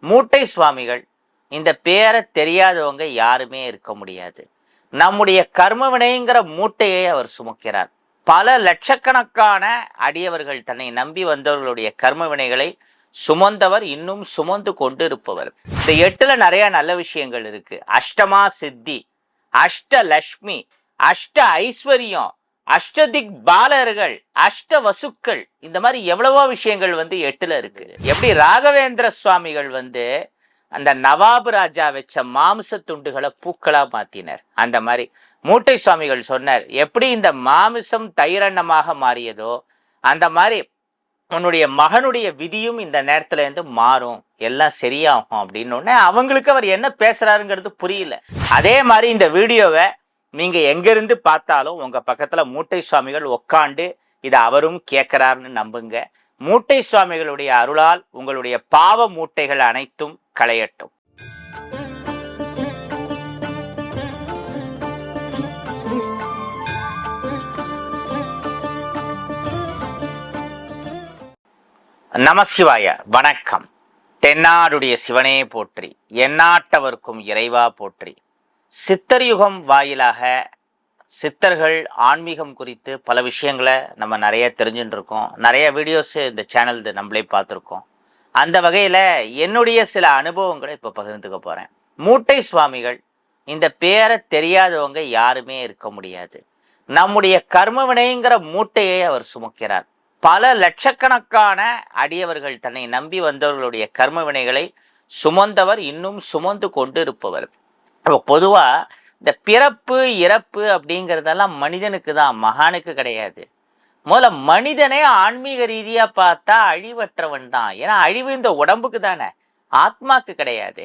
மூட்டை சுவாமிகள். இந்த பேரை தெரியாதவங்க யாருமே இருக்க முடியாது. நம்முடைய கர்ம வினைங்கிற மூட்டையை அவர் சுமக்கிறார். பல லட்சக்கணக்கான அடியவர்கள் தன்னை நம்பி வந்தவர்களுடைய கர்ம வினைகளை சுமந்தவர் இன்னும் சுமந்து கொண்டு இருப்பவர் இந்த எட்டுல நிறைய நல்ல விஷயங்கள் இருக்கு. அஷ்டமா சித்தி அஷ்ட லக்ஷ்மி அஷ்ட ஐஸ்வர்யம் அஷ்டதிக் பாலர்கள் அஷ்ட வசுக்கள் இந்த மாதிரி எவ்வளவோ விஷயங்கள் வந்து எட்டுல இருக்கு. எப்படி ராகவேந்திர சுவாமிகள் வந்து அந்த நவாபு ராஜா வச்ச மாமிச துண்டுகளை பூக்களா மாத்தினர். அந்த மாதிரி மூட்டை சுவாமிகள் சொன்னார் எப்படி இந்த மாமிசம் தைரண்ணமாக மாறியதோ அந்த மாதிரி உன்னுடைய மகனுடைய விதியும் இந்த நேரத்துல இருந்து மாறும் எல்லாம் சரியாகும் அப்படின்னு உடனே அவங்களுக்கு அவர் என்ன பேசுறாருங்கிறது புரியல. அதே மாதிரி இந்த வீடியோவை நீங்க எங்கேருந்து பார்த்தாலும் உங்க பக்கத்துல மூட்டை சுவாமிகள் உக்காண்டு இதை அவரும் கேட்கிறாருன்னு நம்புங்க. மூட்டை சுவாமிகளுடைய அருளால் உங்களுடைய பாவ மூட்டைகள் அனைத்தும் களையட்டும். நமசிவாய வணக்கம். தென்னாடுடைய சிவனே போற்றி எந்நாட்டவர்க்கும் இறைவா போற்றி. சித்தர் யுகம் வாயிலாக சித்தர்கள் ஆன்மீகம் குறித்து பல விஷயங்களை நம்ம நிறைய தெரிஞ்சுட்டு இருக்கோம் நிறைய வீடியோஸ் இந்த சேனல் நம்மளே பார்த்துருக்கோம். அந்த வகையில் என்னுடைய சில அனுபவங்களை இப்போ பகிர்ந்துக்க போகிறேன் மூட்டை சுவாமிகள் இந்த பேரை தெரியாதவங்க யாருமே இருக்க முடியாது. நம்முடைய கர்ம வினைங்கிற மூட்டையை அவர் சுமக்கிறார். பல லட்சக்கணக்கான அடியவர்கள் தன்னை நம்பி வந்தவர்களுடைய கர்ம வினைகளை சுமந்தவர் இன்னும் சுமந்து கொண்டு இருப்பவர் இப்போ பொதுவாக இந்த பிறப்பு இறப்பு அப்படிங்கிறதெல்லாம் மனிதனுக்கு தான் மகானுக்கு கிடையாது. முதல்ல மனிதனே ஆன்மீக ரீதியாக பார்த்தா அழிவற்றவன் தான். ஏன்னா அழிவு இந்த உடம்புக்கு தானே. ஆத்மாக்கு கிடையாது.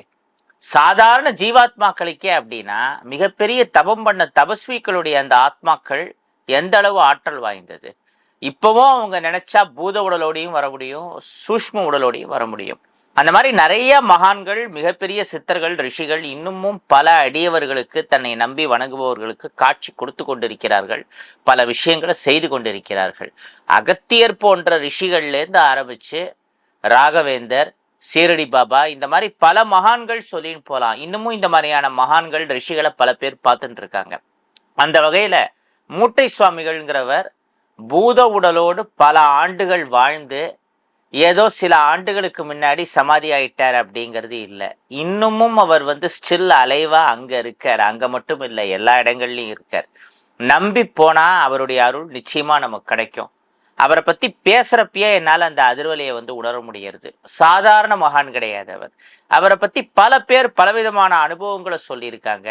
சாதாரண ஜீவாத்மாக்களுக்கே அப்படின்னா மிகப்பெரிய தபம் பண்ண தபஸ்விகளுடைய அந்த ஆத்மாக்கள் எந்த அளவு ஆற்றல் வாய்ந்தது? இப்பவும் அவங்க நினைச்சா பூத உடலோடையும் வர முடியும் சூஷ்ம உடலோடையும் வர முடியும். அந்த மாதிரி நிறைய மகான்கள் மிகப்பெரிய சித்தர்கள் ரிஷிகள் இன்னமும் பல அடியவர்களுக்கு தன்னை நம்பி வணங்குபவர்களுக்கு காட்சி கொடுத்து கொண்டிருக்கிறார்கள். பல விஷயங்களை செய்து கொண்டிருக்கிறார்கள். அகத்தியர் போன்ற ரிஷிகள்லேருந்து ஆரம்பித்து ராகவேந்தர் சீரடி பாபா இந்த மாதிரி பல மகான்கள் சொல்லின்னு போகலாம் இன்னமும் இந்த மாதிரியான மகான்கள் ரிஷிகளை பல பேர் பார்த்துட்டு இருக்காங்க. அந்த வகையில் மூட்டை சுவாமிகள்ங்கிறவர் பூத உடலோடு பல ஆண்டுகள் வாழ்ந்து ஏதோ சில ஆண்டுகளுக்கு முன்னாடி சமாதி ஆயிட்டார் அப்படிங்கிறது இல்லை. இன்னமும் அவர் வந்து ஸ்டில் அலைவா அங்கே இருக்கார். அங்கே மட்டும் இல்லை எல்லா இடங்கள்லையும் இருக்கார். நம்பி போனால் அவருடைய அருள் நிச்சயமாக நமக்கு கிடைக்கும். அவரை பற்றி பேசுகிறப்பயே என்னால் அந்த அதிர்வலையை வந்து உணர முடியறது. சாதாரண மகான் கிடையாது அவர். அவரை பற்றி பல பேர் பலவிதமான அனுபவங்களை சொல்லியிருக்காங்க.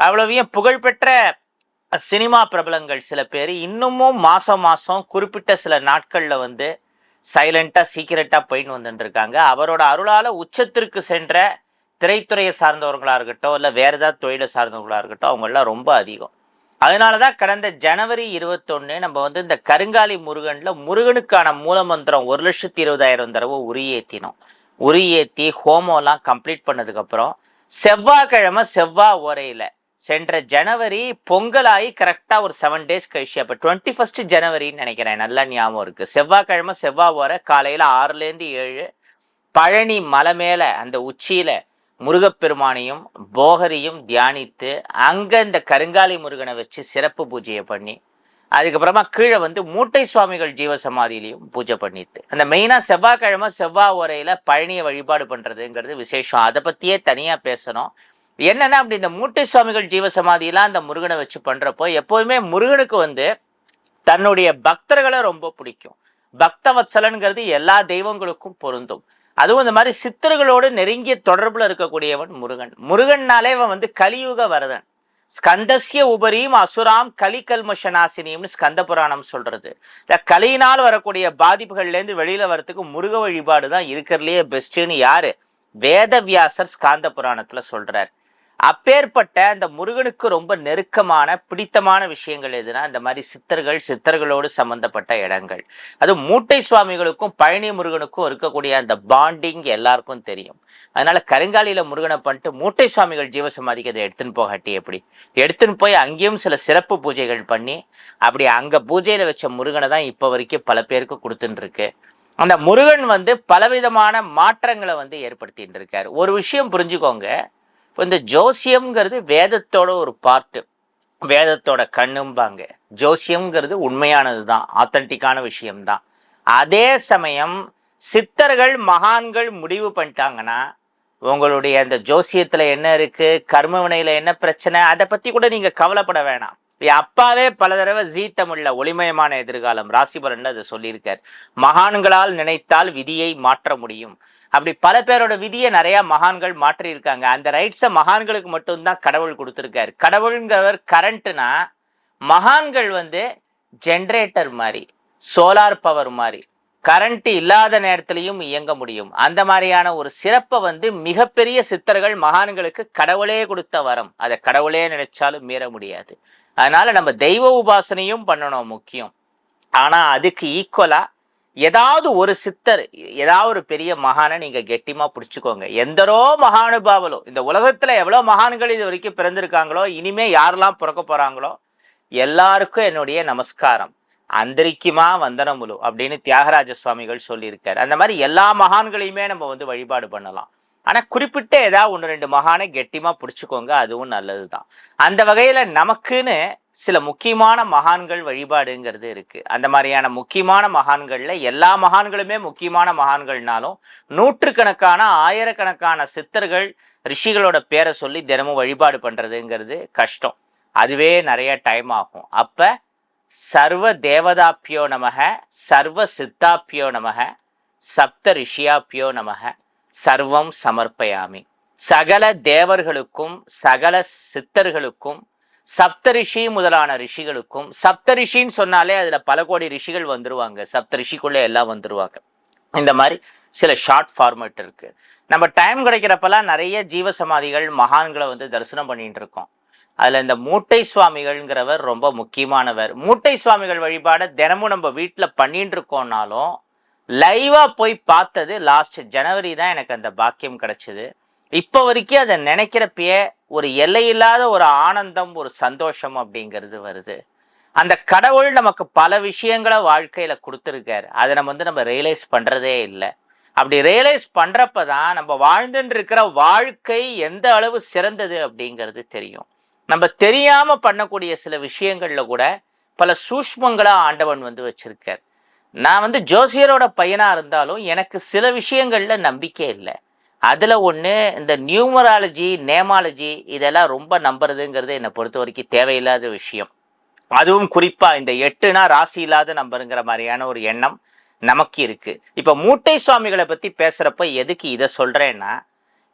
அவ்வளவையும் புகழ்பெற்ற சினிமா பிரபலங்கள் சில பேர். இன்னமும் மாதம் மாதம் குறிப்பிட்ட சில நாட்களில் வந்து சைலண்டாக சீக்கிரட்டாக போயின்னு வந்துட்டுருக்காங்க. அவரோட அருளால் உச்சத்திற்கு சென்ற திரைத்துறையை சார்ந்தவர்களாக இருக்கட்டும் இல்லை வேறு ஏதாவது தொழிலை சார்ந்தவர்களாக இருக்கட்டும் அவங்களாம் ரொம்ப அதிகம். அதனால தான் கடந்த ஜனவரி இருபத்தொன்று நம்ம வந்து இந்த கருங்காலி முருகனில் முருகனுக்கான மூலமந்திரம் ஒரு லட்சத்தி இருபதாயிரம் தடவை உரியேற்றினோம் உரியேற்றி ஹோமம்லாம் கம்ப்ளீட் பண்ணதுக்கப்புறம் செவ்வாய்க்கிழமை செவ்வாய் ஓரையில் சென்ற ஜனவரி பொங்கலாகி கரெக்டாக ஒரு செவன் டேஸ் கழிச்சு அப்போ டுவெண்ட்டி ஃபஸ்ட் ஜனவரின்னு நினைக்கிறேன். நல்லா ஞாபகம் இருக்குது செவ்வாய்க்கிழமை செவ்வாய் வர காலையில் ஆறுலேருந்து ஏழு பழனி மலை மேலே அந்த உச்சியில் முருகப்பெருமானையும் போகரியும் தியானித்து அங்கே இந்த கருங்காலி முருகனை வச்சு சிறப்பு பூஜையை பண்ணி அதுக்கப்புறமா கீழே வந்து மூட்டை சுவாமிகள் ஜீவசமாதியிலையும் பூஜை பண்ணிட்டு அந்த மெயினாக செவ்வாய்க்கிழமை செவ்வாய் உரையில் பழனியை வழிபாடு பண்ணுறதுங்கிறது விசேஷம். அதை பற்றியே தனியாக பேசணும். என்னன்னா அப்படி இந்த மூட்டை சுவாமிகள் ஜீவ சமாதியெல்லாம் அந்த முருகனை வச்சு பண்றப்போ எப்போதுமே முருகனுக்கு வந்து தன்னுடைய பக்தர்களை ரொம்ப பிடிக்கும். பக்தவத்சலன்கிறது எல்லா தெய்வங்களுக்கும் பொருந்தும். அதுவும் இந்த மாதிரி சித்தர்களோடு நெருங்கிய தொடர்புல இருக்கக்கூடியவன் முருகன். முருகன்னாலே அவன் வந்து கலியுக வரதன். ஸ்கந்தசிய உபரியும் அசுராம் கலி கல்மஷநாசினியம்னு ஸ்கந்த புராணம் சொல்றது. இந்த கலியினால் வரக்கூடிய பாதிப்புகள்லேருந்து வெளியில வரத்துக்கு முருக வழிபாடு தான் இருக்கிறதுலயே பெஸ்ட்னு யாரு? வேதவியாசர் ஸ்காந்த புராணத்துல சொல்றார். அப்பேற்பட்ட அந்த முருகனுக்கு ரொம்ப நெருக்கமான பிடித்தமான விஷயங்கள் எதுனா இந்த மாதிரி சித்தர்கள் சித்தர்களோடு சம்பந்தப்பட்ட இடங்கள். அது மூட்டை சுவாமிகளுக்கும் பழனி முருகனுக்கும் இருக்கக்கூடிய அந்த பாண்டிங் எல்லாருக்கும் தெரியும். அதனால கருங்காலியில முருகனை பண்ணிட்டு மூட்டை சுவாமிகள் ஜீவசமாதிக்கு அதை எடுத்துன்னு போகாட்டி எப்படி? எடுத்துன்னு போய் அங்கேயும் சில சிறப்பு பூஜைகள் பண்ணி அப்படி அங்க பூஜையில வச்ச முருகனை தான் இப்போ வரைக்கும் பல பேருக்கு கொடுத்துட்டு இருக்கு. அந்த முருகன் வந்து பலவிதமான மாற்றங்களை வந்து ஏற்படுத்திட்டு இருக்காரு. ஒரு விஷயம் புரிஞ்சுக்கோங்க. இப்போ இந்த ஜோசியம்ங்கிறது வேதத்தோட ஒரு பார்ட்டு வேதத்தோட கண்ணும்பாங்க. ஜோசியம்ங்கிறது உண்மையானது தான் ஆத்தன்டிக்கான விஷயம்தான். அதே சமயம் சித்தர்கள் மகான்கள் முடிவு பண்ணிட்டாங்கன்னா உங்களுடைய அந்த ஜோசியத்தில் என்ன இருக்குது கர்மவினையில் என்ன பிரச்சனை அதை பற்றி கூட நீங்கள் கவலைப்பட வேணாம். அப்பாவே பல தடவை ஜீ தமிழ்ல ஒளிமயமான எதிர்காலம் ராசிபரன் அதை சொல்லியிருக்கார். மகான்களால் நினைத்தால் விதியை மாற்ற முடியும். அப்படி பல பேரோட விதியை நிறைய மகான்கள் மாற்றியிருக்காங்க. அந்த ரைட்ஸை மகான்களுக்கு மட்டும்தான் கடவுள் கொடுத்துருக்காரு. கடவுளுங்கிறவர் கரண்ட்னா மகான்கள் வந்து ஜென்ரேட்டர் மாதிரி சோலார் பவர் மாதிரி கரண்ட் இல்லாத நேரத்திலையும் இயங்க முடியும். அந்த மாதிரியான ஒரு சிறப்பை வந்து மிகப்பெரிய சித்தர்கள் மகான்களுக்கு கடவுளே கொடுத்த வரம். அதை கடவுளே நினைச்சாலும் மீற முடியாது. அதனால நம்ம தெய்வ உபாசனையும் பண்ணணும் முக்கியம். ஆனா அதுக்கு ஈக்குவலா ஏதாவது ஒரு சித்தர் ஏதாவது ஒரு பெரிய மகானை நீங்க கெட்டிமா பிடிச்சுக்கோங்க. எந்தரோ மகானுபாவலோ இந்த உலகத்துல எவ்வளவு மகான்கள் இது வரைக்கும் பிறந்திருக்காங்களோ இனிமே யாரெல்லாம் பிறக்க போறாங்களோ எல்லாருக்கும் என்னுடைய நமஸ்காரம். அந்தரிக்குமா வந்தனமுலு அப்படின்னு தியாகராஜ சுவாமிகள் சொல்லியிருக்காரு. அந்த மாதிரி எல்லா மகான்களையுமே நம்ம வந்து வழிபாடு பண்ணலாம். ஆனால் குறிப்பிட்ட ஏதாவது ஒன்று ரெண்டு மகானை கெட்டிமாக பிடிச்சிக்கோங்க அதுவும் நல்லது தான் அந்த வகையில் நமக்குன்னு சில முக்கியமான மகான்கள் வழிபாடுங்கிறது இருக்குது அந்த மாதிரியான முக்கியமான மகான்களில் எல்லா மகான்களுமே முக்கியமான மகான்கள்னாலும் நூற்றுக்கணக்கான ஆயிரக்கணக்கான சித்தர்கள் ரிஷிகளோட பேரை சொல்லி தினமும் வழிபாடு பண்ணுறதுங்கிறது கஷ்டம். அதுவே நிறைய டைம் ஆகும். அப்போ சர்வ தேவதாப்பியோ நமக சர்வ சித்தாப்பியோ நமக சப்த ரிஷியாப்பியோ நமக சர்வம் சமர்ப்பயாமி. சகல தேவர்களுக்கும் சகல சித்தர்களுக்கும் சப்தரிஷி முதலான ரிஷிகளுக்கும் சப்தரிஷின்னு சொன்னாலே அதில் பல கோடி ரிஷிகள் வந்துருவாங்க. சப்தரிஷிக்குள்ளே எல்லாம் வந்துருவாங்க. இந்த மாதிரி சில ஷார்ட் ஃபார்மேட் இருக்குது நம்ம டைம் கிடைக்கிறப்பெல்லாம் நிறைய ஜீவசமாதிகள் மகான்களை வந்து தரிசனம் பண்ணிட்டு இருக்கோம். அதில் இந்த மூட்டை சுவாமிகள்ங்கிறவர் ரொம்ப முக்கியமானவர். மூட்டை சுவாமிகள் வழிபாடை தினமும் நம்ம வீட்டில் பண்ணிட்டு இருக்கோம்னாலும் லைவாக போய் பார்த்தது லாஸ்ட் ஜனவரி தான் எனக்கு அந்த பாக்கியம் கிடச்சிது. இப்போ வரைக்கும் அதை நினைக்கிறப்பயே ஒரு எல்லையில்லாத ஒரு ஆனந்தம் ஒரு சந்தோஷம் அப்படிங்கிறது வருது. அந்த கடவுள் நமக்கு பல விஷயங்களை வாழ்க்கையில் கொடுத்துருக்காரு. அதை நம்ம வந்து நம்ம ரியலைஸ் பண்ணுறதே இல்லை. அப்படி ரியலைஸ் பண்ணுறப்ப தான் நம்ம வாழ்ந்துட்டு இருக்கிற வாழ்க்கை எந்த அளவு சிறந்தது அப்படிங்கிறது தெரியும். நம்ம தெரியாமல் பண்ணக்கூடிய சில விஷயங்களில் கூட பல சூஷ்மங்களாக ஆண்டவன் வந்து வச்சிருக்கார். நான் வந்து ஜோசியரோட பையனாக இருந்தாலும் எனக்கு சில விஷயங்களில் நம்பிக்கை இல்லை. அதில் ஒன்று இந்த நியூமராலஜி நேமாலஜி இதெல்லாம் ரொம்ப நம்புறதுங்கிறது என்னை பொறுத்த வரைக்கும் தேவையில்லாத விஷயம். அதுவும் குறிப்பாக இந்த எட்டுனா ராசி இல்லாத நம்பருங்கிற மாதிரியான ஒரு எண்ணம் நமக்கு இருக்குது இப்போ மூட்டை சுவாமிகளை பற்றி பேசுகிறப்ப எதுக்கு இதை சொல்கிறேன்னா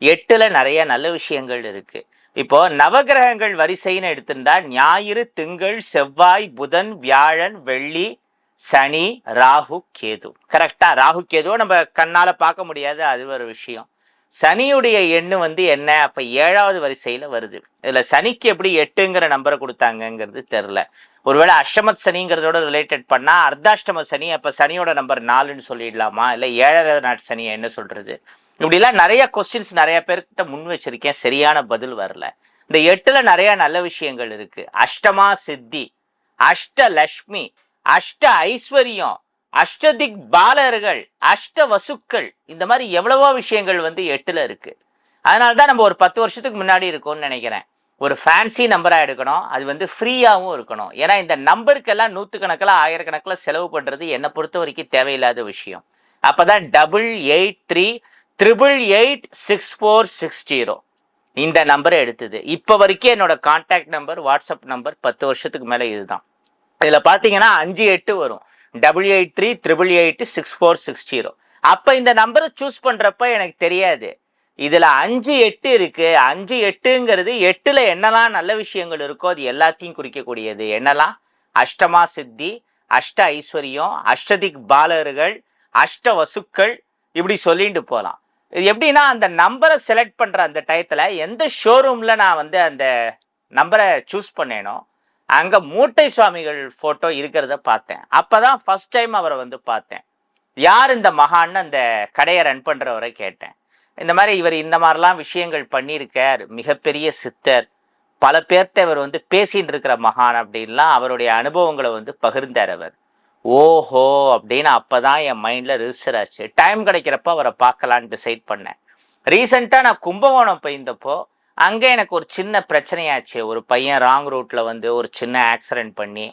எட்டில் நிறைய நல்ல விஷயங்கள் இருக்குது இப்போ நவகிரகங்கள் வரிசைன்னு எடுத்துட்டா ஞாயிறு திங்கள் செவ்வாய் புதன் வியாழன் வெள்ளி சனி ராகு கேது. கரெக்டா ராகு கேதுவை நம்ம கண்ணால பார்க்க முடியாது. அது ஒரு விஷயம். சனியுடைய எண்ணு வந்து என்ன? அப்ப ஏழாவது வரிசையில வருது. இதுல சனிக்கு எப்படி எட்டுங்கிற நம்பரை கொடுத்தாங்கங்கிறது தெரில ஒருவேளை அஷ்டமத் சனிங்கிறதோட ரிலேட்டட் பண்ணா அர்த்தாஷ்டம சனி அப்ப சனியோட நம்பர் நாலுன்னு சொல்லிடலாமா? இல்ல ஏழரை நாட்டு சனி என்ன சொல்றது? இப்படிலாம் நிறைய கொஸ்டின்ஸ் நிறைய பேர்கிட்ட முன் வச்சிருக்கேன். சரியான பதில் வரல. இந்த எட்டுல நிறைய நல்ல விஷயங்கள் இருக்கு. அஷ்டமா சித்தி அஷ்ட லக்ஷ்மி அஷ்ட ஐஸ்வர்யம் அஷ்டதிக் பாலர்கள் அஷ்ட வசுக்கள் இந்த மாதிரி எவ்வளவோ விஷயங்கள் வந்து எட்டுல இருக்கு. அதனால தான் நம்ம ஒரு பத்து வருஷத்துக்கு முன்னாடி இருக்கோம்னு நினைக்கிறேன். ஒரு ஃபேன்சி நம்பராக எடுக்கணும். அது வந்து ஃப்ரீயாகவும் இருக்கணும். ஏன்னா இந்த நம்பருக்கெல்லாம் நூற்றுக்கணக்கில் ஆயிரக்கணக்கில் செலவு பண்ணுறது என்னை பொறுத்த வரைக்கும் தேவையில்லாத விஷயம். அப்போ தான் double eight three triple eight six four six zero இந்த நம்பரை எடுத்தது. இப்போ வரைக்கும் என்னோட கான்டாக்ட் நம்பர் வாட்ஸ்அப் நம்பர் பத்து வருஷத்துக்கு மேலே இதுதான். இதில் பார்த்தீங்கன்னா அஞ்சு எட்டு வரும். Double eight three triple eight six four six zero அப்போ இந்த நம்பரை சூஸ் பண்ணுறப்ப எனக்கு தெரியாது. இதில் அஞ்சு எட்டு இருக்குது அஞ்சு எட்டுங்கிறது எட்டில் என்னெல்லாம் நல்ல விஷயங்கள் இருக்கோ அது எல்லாத்தையும் குறிக்கக்கூடியது. என்னெல்லாம்? அஷ்டமா சித்தி அஷ்ட ஐஸ்வர்யம் அஷ்டதிக் பாலர்கள் அஷ்ட வசுக்கள் இப்படி சொல்லிட்டு போகலாம் எப்படின்னா அந்த நம்பரை செலக்ட் பண்ணுற அந்த டயத்தில் எந்த ஷோரூமில் நான் வந்து அந்த நம்பரை சூஸ் பண்ணேனோ அங்கே மூட்டை சுவாமிகள் ஃபோட்டோ இருக்கிறத பார்த்தேன். அப்போ தான் ஃபஸ்ட் டைம் அவரை வந்து பார்த்தேன். யார் இந்த மகான்னு அந்த கடையை ரன் பண்ணுறவரை கேட்டேன். இந்த மாதிரி இவர் இந்த மாதிரிலாம் விஷயங்கள் பண்ணியிருக்கார் மிகப்பெரிய சித்தர் பல பேர்கிட்ட இவர் வந்து பேசின்னு இருக்கிற மகான் அப்படின்லாம் அவருடைய அனுபவங்களை வந்து பகிர்ந்தார் அவர். ஓஹோ அப்படின்னு அப்பதான் என் மைண்டில் ரிஜிஸ்டர் ஆச்சு. டைம் கிடைக்கிறப்ப அவரை பார்க்கலான்னு டிசைட் பண்ணேன். ரீசெண்டாக நான் கும்பகோணம் போயிருந்தப்போ அங்கே எனக்கு ஒரு சின்ன பிரச்சனையாச்சு. ஒரு பையன் ராங் ரூட்டில் வந்து ஒரு சின்ன ஆக்சிடென்ட் பண்ணி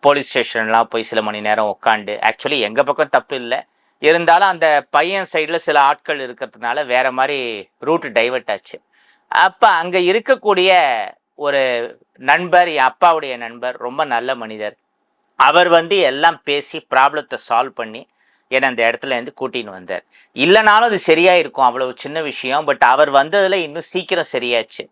போலீஸ் ஸ்டேஷன்லாம் போய் சில மணி நேரம் உட்காந்து ஆக்சுவலி எங்கள் பக்கம் தப்பு இல்லை. இருந்தாலும் அந்த பையன் சைடில் சில ஆட்கள் இருக்கிறதுனால வேற மாதிரி ரூட்டு டைவர்ட் ஆச்சு. அப்போ அங்கே இருக்கக்கூடிய ஒரு நண்பர் என் அப்பாவுடைய நண்பர் ரொம்ப நல்ல மனிதர். அவர் வந்து எல்லாம் பேசி ப்ராப்ளத்தை சால்வ் பண்ணி என்னை அந்த இடத்துல இருந்து கூட்டின்னு வந்தார். இல்லைனாலும் அது சரியாக இருக்கும் அவ்வளவு சின்ன விஷயம். பட் அவர் வந்ததில் இன்னும் சீக்கிரம் சரியாச்சு.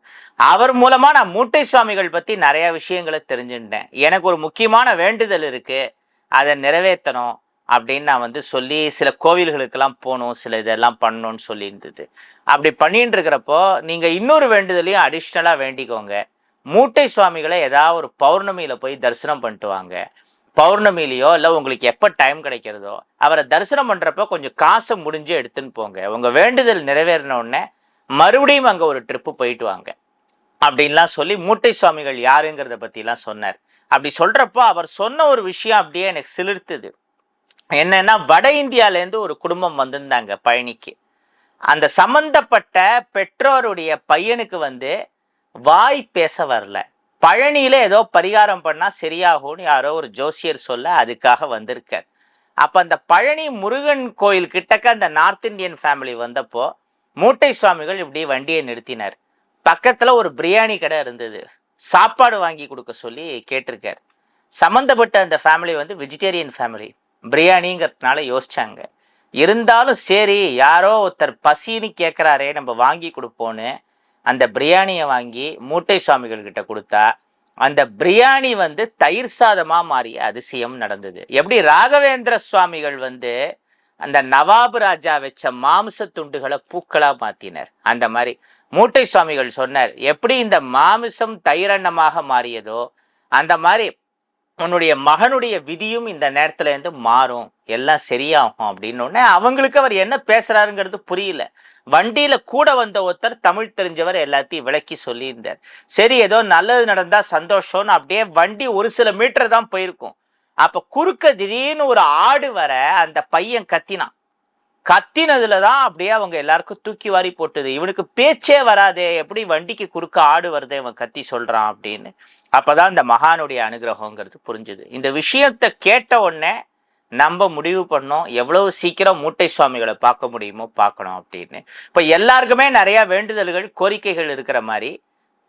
அவர் மூலமாக நான் மூட்டை சுவாமிகள் பற்றி நிறையா விஷயங்களை தெரிஞ்சுட்டேன் எனக்கு ஒரு முக்கியமான வேண்டுதல் இருக்குது அதை நிறைவேற்றணும் அப்படின்னு நான் வந்து சொல்லி சில கோவில்களுக்கெல்லாம் போகணும் சில இதெல்லாம் பண்ணணும்னு சொல்லியிருந்தது. அப்படி பண்ணிட்டு இருக்கிறப்போ நீங்கள் இன்னொரு வேண்டுதலையும் அடிஷ்னலாக வேண்டிக்கோங்க. மூட்டை சுவாமிகளை ஏதாவது ஒரு பௌர்ணமியில் போய் தரிசனம் பண்ணிட்டு வாங்க. பௌர்ணமிலையோ இல்லை உங்களுக்கு எப்போ டைம் கிடைக்கிறதோ அவரை தரிசனம் பண்ணுறப்போ கொஞ்சம் காசை முடிஞ்சு எடுத்துன்னு போங்க. உங்கள் வேண்டுதல் நிறைவேறின உடனே மறுபடியும் அங்கே ஒரு ட்ரிப்பு போயிட்டு வாங்க. அப்படின்லாம் சொல்லி மூட்டை சுவாமிகள் யாருங்கிறத பற்றிலாம் சொன்னார். அப்படி சொல்கிறப்போ அவர் சொன்ன ஒரு விஷயம் அப்படியே எனக்கு சிலிர்த்துது. என்னென்னா வட இந்தியாலேருந்து ஒரு குடும்பம் வந்திருந்தாங்க பழனிக்கு. அந்த சம்பந்தப்பட்ட பெற்றோருடைய பையனுக்கு வந்து வாய் பேச வரல. பழனியில ஏதோ பரிகாரம் பண்ணா சரியாகும்னு யாரோ ஒரு ஜோசியர் சொல்ல அதுக்காக வந்திருக்கார். அப்ப அந்த பழனி முருகன் கோயில் கிட்டக்க அந்த நார்த் இந்தியன் ஃபேமிலி வந்தப்போ மூட்டை சுவாமிகள் இப்படி வண்டியை நிறுத்தினார். பக்கத்துல ஒரு பிரியாணி கடை இருந்தது. சாப்பாடு வாங்கி கொடுக்க சொல்லி கேட்டிருக்கார். சம்மந்தப்பட்ட அந்த ஃபேமிலி வந்து வெஜிடேரியன் ஃபேமிலி பிரியாணிங்கிறதுனால யோசிச்சாங்க. இருந்தாலும் சரி யாரோ ஒருத்தர் பசின்னு கேட்குறாரே நம்ம வாங்கி கொடுப்போன்னு அந்த பிரியாணியை வாங்கி மூட்டை சுவாமிகள் கிட்ட கொடுத்தா அந்த பிரியாணி வந்து தயிர் சாதமா மாறிய அதிசயம் நடந்தது. எப்படி ராகவேந்திர சுவாமிகள் வந்து அந்த நவாபு ராஜா வச்ச மாமிச துண்டுகளை பூக்களா மாத்தினர். அந்த மாதிரி மூட்டை சுவாமிகள் சொன்னார் எப்படி இந்த மாமிசம் தயிரண்ணமாக மாறியதோ அந்த மாதிரி உன்னுடைய மகனுடைய விதியும் இந்த நேரத்துல இருந்து மாறும். எல்லாம் சரியாகும் அப்படின்னு உடனே அவங்களுக்கு அவர் என்ன பேசுறாருங்கிறது புரியல. வண்டியில கூட வந்த ஒருத்தர் தமிழ் தெரிஞ்சவர் எல்லாத்தையும் விளக்கி சொல்லியிருந்தார். சரி ஏதோ நல்லது நடந்தா சந்தோஷம்னு அப்படியே வண்டி ஒரு சில மீட்டர் தான் போயிருக்கும். அப்ப குறுக்க திடீர்னு ஒரு ஆடு வர அந்த பையன் கத்தினான். கத்தினதுல தான் அப்படியே அவங்க எல்லாருக்கும் தூக்கி வாரி போட்டுது. இவனுக்கு பேச்சே வராதே எப்படி வண்டிக்கு குறுக்க ஆடு வருதே இவன் கத்தி சொல்றான் அப்படின்னு. அப்பதான் இந்த மகானுடைய அனுகிரகங்கிறது புரிஞ்சுது. இந்த விஷயத்த கேட்ட உடனே நம்ம முடிவு பண்ணோம் எவ்வளவு சீக்கிரம் மூட்டை சுவாமிகளை பார்க்க முடியுமோ பார்க்கணும் அப்படின்னு. இப்போ எல்லாருக்குமே நிறைய வேண்டுதல்கள் கோரிக்கைகள் இருக்கிற மாதிரி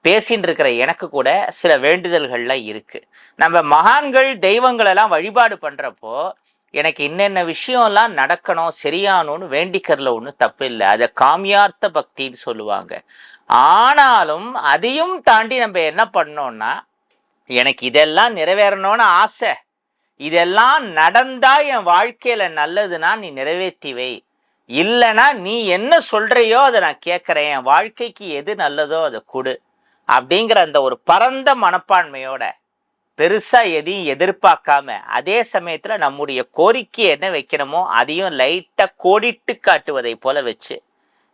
பேசின்னு இருக்கிற எனக்கு கூட சில வேண்டுதல்கள்லாம் இருக்கு. நம்ம மகான்கள் தெய்வங்களெல்லாம் வழிபாடு பண்றப்போ எனக்கு இன்னென்ன விஷயம்லாம் நடக்கணும் சரியானோன்னு வேண்டிக்கிறதுல ஒன்றும் தப்பு இல்லை அதை காமியார்த்த பக்தின்னு சொல்லுவாங்க. ஆனாலும் அதையும் தாண்டி நம்ம என்ன பண்ணோம்னா எனக்கு இதெல்லாம் நிறைவேறணும்னு ஆசை. இதெல்லாம் நடந்தா என் வாழ்க்கையில நல்லதுன்னா நீ நிறைவேற்றி வை. இல்லைன்னா நீ என்ன சொல்றியோ அதை நான் கேட்குறேன் என் வாழ்க்கைக்கு எது நல்லதோ அதை கொடு. அப்படிங்கிற அந்த ஒரு பரந்த மனப்பான்மையோட பெருசாக எதையும் எதிர்பார்க்காம அதே சமயத்தில் நம்முடைய கோரிக்கை என்ன வைக்கணுமோ அதையும் லைட்டாக கோடிட்டு காட்டுவதை போல வச்சு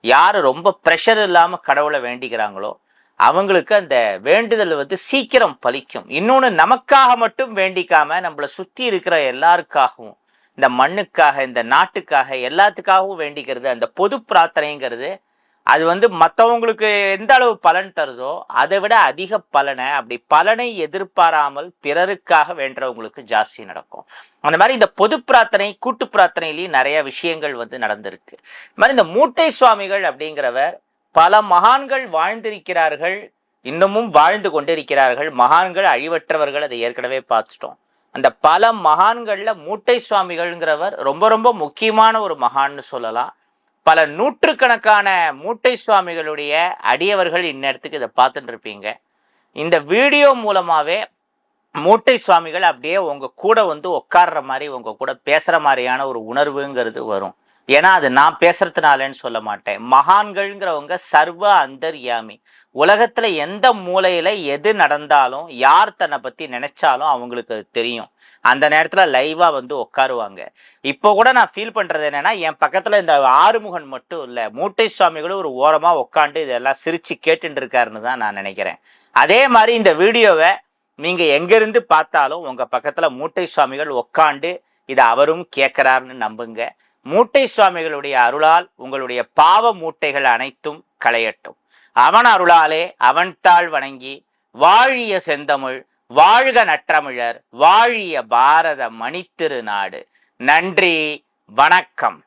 யார் ரொம்ப ப்ரெஷர் இல்லாமல் கடவுளை வேண்டிக்கிறாங்களோ அவங்களுக்கு அந்த வேண்டுதல் வந்து சீக்கிரம் பலிக்கும். இன்னொன்று நமக்காக மட்டும் வேண்டிக்காம நம்மளை சுற்றி இருக்கிற எல்லாருக்காகவும் இந்த மண்ணுக்காக இந்த நாட்டுக்காக எல்லாத்துக்காகவும் வேண்டிக்கிறது அந்த பொது பிரார்த்தனைங்கிறது அது வந்து மற்றவங்களுக்கு எந்த அளவு பலன் தருதோ அதை விட அதிக பலனை அப்படி பலனை எதிர்பாராமல் பிறருக்காக வேண்டவங்களுக்கு ஜாஸ்தி நடக்கும். அந்த மாதிரி இந்த பொது பிரார்த்தனை கூட்டு பிரார்த்தனையிலையும் நிறைய விஷயங்கள் வந்து நடந்திருக்கு. இந்த மாதிரி இந்த மூட்டை சுவாமிகள் அப்படிங்கிறவர் பல மகான்கள் வாழ்ந்திருக்கிறார்கள் இன்னமும் வாழ்ந்து கொண்டிருக்கிறார்கள். மகான்கள் அழிவற்றவர்கள் அதை ஏற்கனவே பார்த்துட்டோம். அந்த பல மகான்களில் மூட்டை சுவாமிகள்ங்கிறவர் ரொம்ப ரொம்ப முக்கியமான ஒரு மகான்னு சொல்லலாம். பல நூற்றுக்கணக்கான மூட்டை சுவாமிகளுடைய அடியவர்கள் இந்நேரத்துக்கு இதை பார்த்துட்டு இருப்பீங்க. இந்த வீடியோ மூலமாகவே மூட்டை சுவாமிகள் அப்படியே உங்கள் கூட வந்து உட்கார்ற மாதிரி உங்கள் கூட பேசுகிற மாதிரியான ஒரு உணர்வுங்கிறது வரும். ஏன்னா அது நான் பேசுறதுனாலன்னு சொல்ல மாட்டேன். மகான்கள்ங்கிறவங்க சர்வ அந்தர்யாமி. உலகத்துல எந்த மூலையில எது நடந்தாலும் யார் தன்னை பத்தி நினைச்சாலும் அவங்களுக்கு அது தெரியும். அந்த நேரத்துல லைவா வந்து உட்காருவாங்க. இப்போ கூட நான் ஃபீல் பண்றது என்னன்னா என் பக்கத்துல இந்த ஆறுமுகன் மட்டும் இல்லை மூட்டை சுவாமிகளும் ஒரு ஓரமா உட்காந்து இதெல்லாம் சிரிச்சு கேட்டுட்டு இருக்காருன்னு தான் நான் நினைக்கிறேன். அதே மாதிரி இந்த வீடியோவை நீங்க எங்கிருந்து பார்த்தாலும் உங்க பக்கத்துல மூட்டை சுவாமிகள் உக்காண்டு இதை அவரும் கேட்கிறாருன்னு நம்புங்க. மூட்டை சுவாமிகளுடைய அருளால் உங்களுடைய பாவ மூட்டைகள் அனைத்தும் களையட்டும். அவன் அருளாலே அவன் தாழ் வணங்கி வாழிய செந்தமிழ் வாழ்க நற்றமிழர் வாழிய பாரத மணித்திரு நாடு நன்றி வணக்கம்.